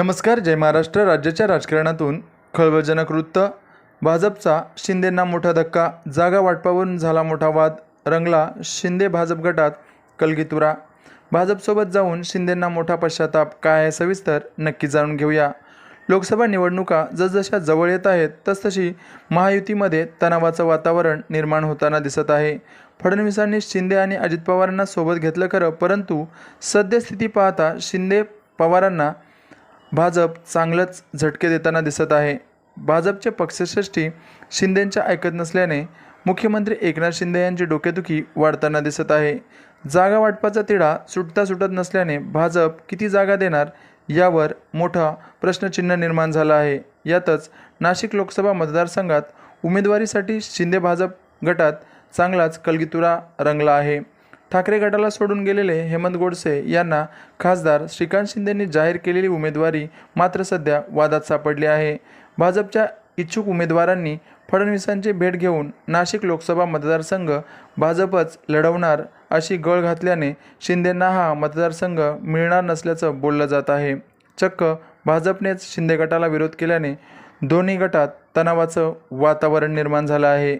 नमस्कार जय महाराष्ट्र. राज्याच्या राजकारणातून खळबळजनक वृत्त. भाजपचा शिंदेंना मोठा धक्का. जागा वाटपावरून झाला मोठा वाद. रंगला शिंदे भाजप गटात कलगीतुरा. भाजपसोबत जाऊन शिंदेंना मोठा पश्चाताप. काय आहे सविस्तर नक्की जाणून घेऊया. लोकसभा निवडणुका जसजशा जवळ येत आहेत तसतशी महायुतीमध्ये तणावाचं वातावरण निर्माण होताना दिसत आहे. फडणवीसांनी शिंदे आणि अजित पवारांना सोबत घेतलं खरं परंतु सद्यस्थिती पाहता शिंदे पवारांना भाजप चांगलंच झटके देताना दिसत आहे. भाजपचे पक्षश्रेष्ठी शिंदेंच्या ऐकत नसल्याने मुख्यमंत्री एकनाथ शिंदे यांची डोकेदुखी वाढताना दिसत आहे. जागा वाटपाचा तिढा सुटता सुटत नसल्याने भाजप किती जागा देणार यावर मोठा प्रश्नचिन्ह निर्माण झाला आहे. यातच नाशिक लोकसभा मतदारसंघात उमेदवारीसाठी शिंदे भाजप गटात चांगलाच कलगीतुरा रंगला आहे. ठाकरे गटाला सोडून गेलेले हेमंत गोडसे यांना खासदार श्रीकांत शिंदेंनी जाहीर केलेली उमेदवारी मात्र सध्या वादात सापडली आहे. भाजपच्या इच्छुक उमेदवारांनी फडणवीसांची भेट घेऊन नाशिक लोकसभा मतदारसंघ भाजपच लढवणार अशी गळ घातल्याने शिंदेंना हा मतदारसंघ मिळणार नसल्याचं बोललं जात आहे. चक्क भाजपनेच शिंदे गटाला विरोध केल्याने दोन्ही गटात तणावाचं वातावरण निर्माण झालं आहे.